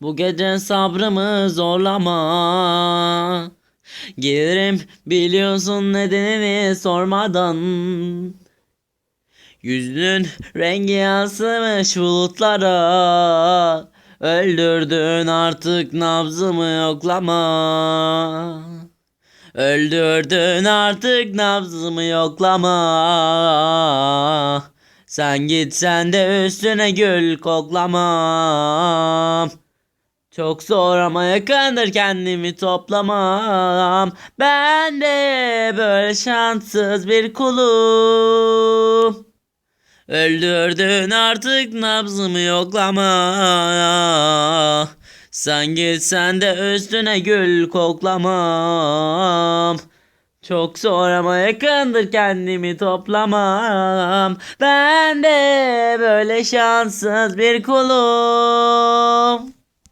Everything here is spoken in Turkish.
Bu gece sabrımı zorlama. Gelirim biliyorsun nedenini sormadan. Yüzünün rengi yansımış bulutlara. Öldürdün artık nabzımı yoklama. Öldürdün artık nabzımı yoklama. Sen gitsen de üstüne gül koklamam. Çok zor ama yakındır kendimi toplamam. Ben de böyle şanssız bir kulum. Öldürdün artık nabzımı yoklama. Sen gitsen de üstüne gül koklamam. Çok zor ama yakındır kendimi toplamam. Ben de böyle şanssız bir kulum.